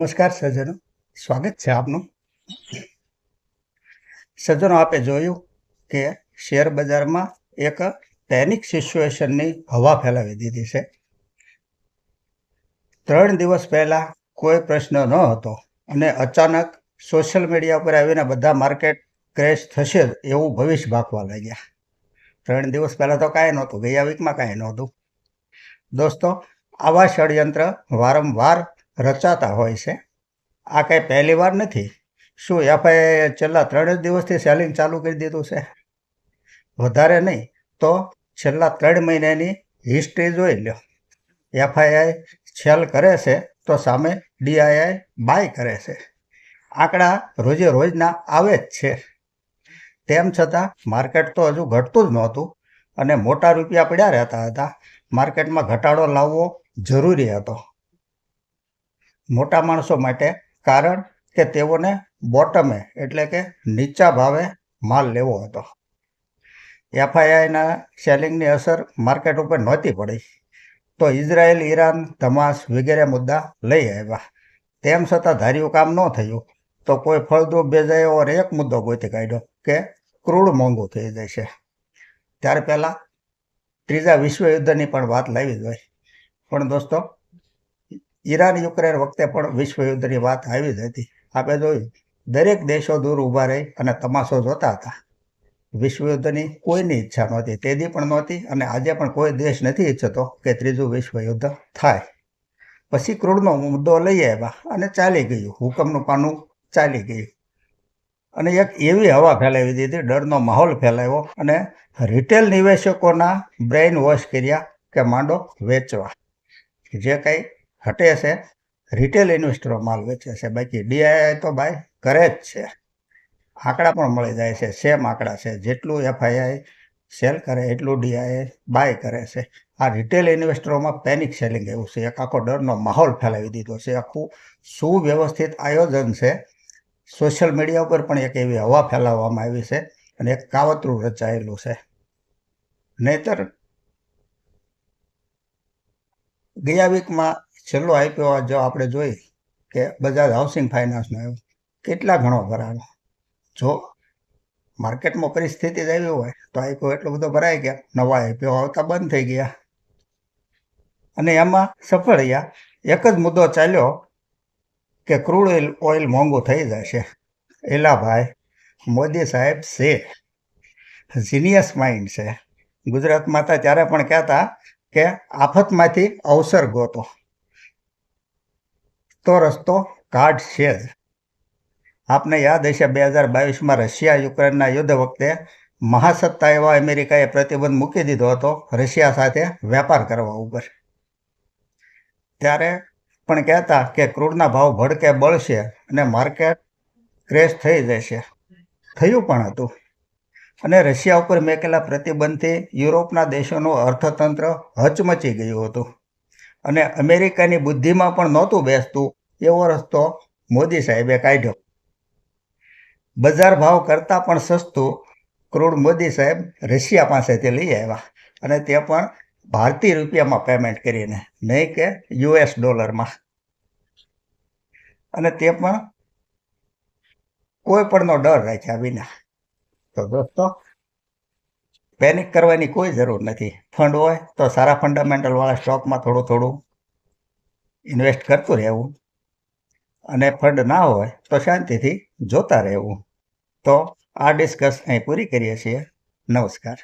નમસ્કાર સજ્જનો. સ્વાગત છે આપનું. સજ્જનો, આપે જોયું કે શેર બજારમાં એક પેનિક સિચ્યુએશનની હવા ફેલાવી દીધી છે. ત્રણ દિવસ પહેલા કોઈ પ્રશ્ન ન હતો અને અચાનક સોશિયલ મીડિયા પર આવીને બધા માર્કેટ ક્રેશ થશે એવું ભવિષ્ય ભાખવા લાગ્યા. ત્રણ દિવસ પહેલાં તો કાંઈ નહોતું, ગયા વીકમાં કાંઈ નહોતું. દોસ્તો, આવા ષડયંત્ર વારંવાર રચાતા હોય છે. આ કંઈ પહેલી વાર નથી. શું એફઆઈએ છેલ્લા ત્રણ દિવસથી સેલિંગ ચાલુ કરી દીધું છે? વધારે નહીં, તો છેલ્લા ત્રણ મહિનાની હિસ્ટ્રી જોઈ લો એફઆઈઆઈ સેલ કરે છે, તો સામે ડીઆઈઆઈ બાય કરે છે. આંકડા રોજે રોજના આવે જ છે. તેમ છતાં માર્કેટ તો હજુ ઘટતું જ નહોતું અને મોટા રૂપિયા પડ્યા રહેતા હતા. માર્કેટમાં ઘટાડો લાવવો જરૂરી હતો. મોટા માણસો માટે, કારણ કે તેઓને બોટમે, એટલે કે નીચા ભાવે માલ લેવો હતો. એફઆઈઆઈના સેલિંગની અસર માર્કેટ ઉપર નહોતી પડી. તો ઇઝરાયલ, ઈરાન ધમાસ વગેરે મુદ્દા લઈ આવ્યા. તેમ છતાં ધાર્યું કામ ન થયું. તો કોઈ ફળદ્રુપ ભેજાયો ઓર એક મુદ્દો ગોતી કાઢ્યો કે ક્રૂડ મોંઘું થઈ જશે. ત્યારે પહેલાં ત્રીજા વિશ્વયુદ્ધની પણ વાત લાવી હોય પણ દોસ્તો ઈરાન યુક્રેન વખતે પણ વિશ્વયુદ્ધની વાત આવી જ હતી. આપણે જોયું દરેક દેશો દૂર ઊભા રહી અને તમાશો જોતા હતા. વિશ્વયુદ્ધની કોઈની ઈચ્છા નહોતી. તેદી પણ નહોતી અને આજે પણ કોઈ દેશ નથી ઈચ્છતો કે ત્રીજું વિશ્વયુદ્ધ થાય. પછી ક્રૂડનો મુદ્દો લઈ આવ્યા અને ચાલી ગયું. હુકમનું પાનું ચાલી ગયું. અને એક એવી હવા ફેલાવી દીધી, ડરનો માહોલ ફેલાવ્યો અને રિટેલ નિવેશકોના બ્રેઇન વોશ કર્યા કે માંડો વેચવા. જે કંઈ ઘટે છે રિટેલ ઇન્વેસ્ટરો માલ વેચે છે. બાકી ડીઆઈઆઈ તો બાય કરે જ છે. આંકડા પણ મળી જાય છે. સેમ આંકડા છે. જેટલું એફઆઈઆઈ સેલ કરે, એટલું ડીઆઈ બાય કરે છે. આ રિટેલ ઇન્વેસ્ટરોમાં પેનિક સેલિંગ એવું છે. એક આખો ડરનો માહોલ ફેલાવી દીધો છે. આખું સુવ્યવસ્થિત આયોજન છે. સોશિયલ મીડિયા ઉપર પણ એક એવી હવા ફેલાવવામાં આવી છે અને એક કાવતરું રચાયેલું છે. નહીતર, ગયા વીકમાં છેલ્લો આઈપીઓ જો આપણે જોઈ કે બજાજ હાઉસિંગ ફાઇનાન્સનો આવ્યો. કેટલા ઘણો ભરાયો. જો માર્કેટમાં પરિસ્થિતિ જ આવી હોય તો આઈપીઓ એટલો બધો ભરાઈ ગયા. નવા આઈપીઓ આવતા બંધ થઈ ગયા. અને એમાં સફળ રહ્યા. એક જ મુદ્દો ચાલ્યો કે ક્રૂડ ઓઇલ ઓઇલ મોંઘું થઈ જશે. એલાભાઈ મોદી સાહેબ છે. જીનિયસ માઇન્ડ છે. ગુજરાતમાં હતા ત્યારે પણ કહેતા કે આફતમાંથી અવસર ગોતો. તો રસ્તો કાઢશે જ. આપને યાદ હશે, બે હજાર બાવીસમાં રશિયા યુક્રેનના યુદ્ધ વખતે મહાસત્તા એવા અમેરિકાએ પ્રતિબંધ મૂકી દીધો હતો, રશિયા સાથે વેપાર કરવા ઉપર. ત્યારે પણ કહેતા કે ક્રૂડના ભાવ ભડકે, બળશે અને માર્કેટ ક્રેશ થઈ જશે. થયું પણ હતું. અને રશિયા ઉપર મેકેલા પ્રતિબંધથી યુરોપના દેશોનું અર્થતંત્ર હચમચી ગયું હતું. અને અમેરિકાની બુદ્ધિમાં પણ નહોતું બેસતું. એવો રસ્તો મોદી સાહેબે કાઢ્યો. બજાર ભાવ કરતાં પણ સસ્તું ક્રૂડ મોદી સાહેબ રશિયા પાસેથી લઈ આવ્યા અને તે પણ ભારતીય રૂપિયામાં પેમેન્ટ કરીને, નહીં કે યુએસ ડોલરમાં અને તે પણ કોઈ પણનો ડર રાખ્યા વિના. તો દોસ્તો પેનિક કરવાની કોઈ જરૂર નથી. ફંડ હોય તો સારા ફંડામેન્ટલવાળા સ્ટોકમાં થોડું થોડું ઇન્વેસ્ટ કરતું રહેવું. અને ફંડ ના હોય તો શાંતિથી જોતા રહેવું. તો આ ડિસ્કસ અહીં પૂરી કરીએ છીએ. નમસ્કાર.